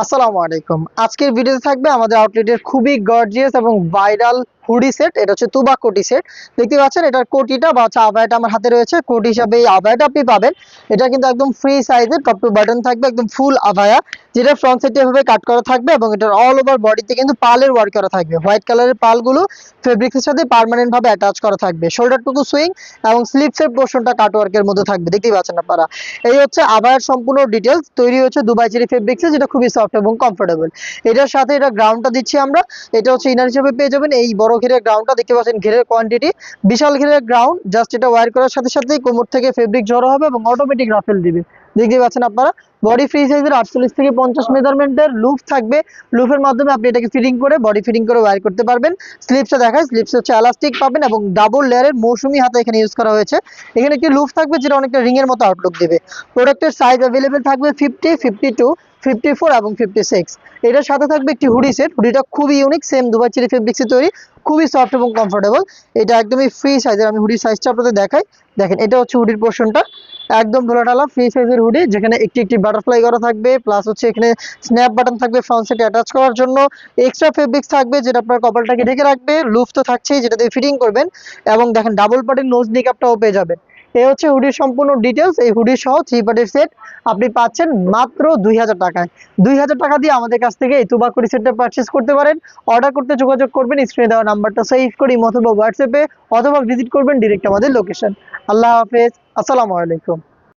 আসসালামু আলাইকুম। আজকের ভিডিওতে থাকবে আমাদের আউটলেটের খুবই গর্জিয়াস এবং ভাইরাল হুডি সেট, এটা হচ্ছে তুবা কোটি সেট। দেখতে পাচ্ছেন, এটার কোটিটা বা হচ্ছে আবায়াটা আমার হাতে রয়েছে। কোটি হিসাবে এই আবায়াটা আপনি পাবেন। এটা কিন্তু একদম ফ্রি সাইজের টপ টু বাটন থাকবে, একদম ফুল আবায়া যেটা ফ্রন্ট সাইডে এভাবে কাট করা থাকবে এবং এটার অল ওভার বডিতে কিন্তু পালের ওয়ার্ক করা থাকবে। হোয়াইট কালারের পালগুলো ফেব্রিক্সের সাথে পার্মানেন্ট ভাবে অ্যাটাচ করা থাকবে। শোল্ডারটুকু সুইং এবং স্লিপসের পোর্শনটা কাট ওয়ার্কের মধ্যে থাকবে। দেখতেই পাচ্ছেন আপনারা। এই হচ্ছে আবায়ার সম্পূর্ণ ডিটেলস তৈরি হচ্ছে দুবাই চেরি ফেব্রিক্সে যেটা খুবই সফট এবং কমফোর্টেবল এটার সাথে এটা গ্রাউন্ডটা দিচ্ছি আমরা। এটা হচ্ছে ইনার হিসেবে পেয়ে যাবেন। এই বড় ঘেরের গ্রাউন্ডটা দেখতে পাচ্ছেন ঘিরের কোয়ান্টিটি বিশাল ঘিরের গ্রাউন্ড জাস্ট এটা ওয়ার করার সাথে সাথেই কোমর থেকে ফেব্রিক জড়ো হবে এবং অটোমেটিক রাফেল দিবে। দেখতে পাচ্ছেন আপনারা? বডি ফ্রি সাইজের আটচল্লিশ থেকে পঞ্চাশ মেজারমেন্টের লুপ থাকবে। লুপের মাধ্যমে আপনি এটাকে ফিটিং করে বডি ফিটিং করে ওয়ার করতে পারবেন। স্লিপসটা দেখায় স্লিপস হচ্ছে এলাস্টিক পাবেন এবং ডাবল লেয়ারের মৌসুমি হাতে এখানে ইউজ করা হয়েছে। এখানে একটি লুপ থাকবে যেটা অনেকটা রিং এর মতো আউটলুক দেবে। প্রোডাক্টের সাইজ অ্যাভেলেবেল থাকবে fifty fifty two fifty four এবং ফিফটি সিক্স এটার সাথে থাকবে একটি হুডি সেট হুডিটা খুবই ইউনিক সেম দুবাই চিরি ফেব্রিক্সে তৈরি। খুবই সফট এবং কমফোর্টেবল এটা একদমই ফ্রি সাইজের আমি হুডির সাইজটা আপনাদের দেখাই। দেখেন, এটা হচ্ছে হুডির পোর্শনটা একদম ঢোলাঢালা ফ্রি সাইজের হুডি যেখানে একটি একটি বাটারফ্লাই করা থাকবে প্লাস হচ্ছে এখানে স্ন্যাপ বাটন থাকবে ফ্রন্ট সাইডে অ্যাটাচ করার জন্য। এক্সট্রা ফেব্রিক্স থাকবে যেটা আপনার কপালটাকে ঢেকে রাখবে, লুফ তো থাকছেই, যেটা দিয়ে ফিটিং করবেন, এবং দেখেন ডাবল পার্টির নোজ নিকাপটাও পেয়ে যাবেন। এই হচ্ছে হুডির সম্পূর্ণ ডিটেলস এই হুডি সহ থ্রি পার্টির সেট আপনি পাচ্ছেন মাত্র দুই হাজার টাকায়। দুই হাজার টাকা দিয়ে আমাদের কাছ থেকে এই তুবাকুড়ি সেটটা পারচেস করতে পারেন। অর্ডার করতে যোগাযোগ করবেন স্ক্রিনে দেওয়া নাম্বারটা সেভ করি অথবা হোয়াটসঅ্যাপে অথবা ভিজিট করবেন ডিরেক্ট আমাদের লোকেশন আল্লাহ হাফেজ, আসসালামু আলাইকুম।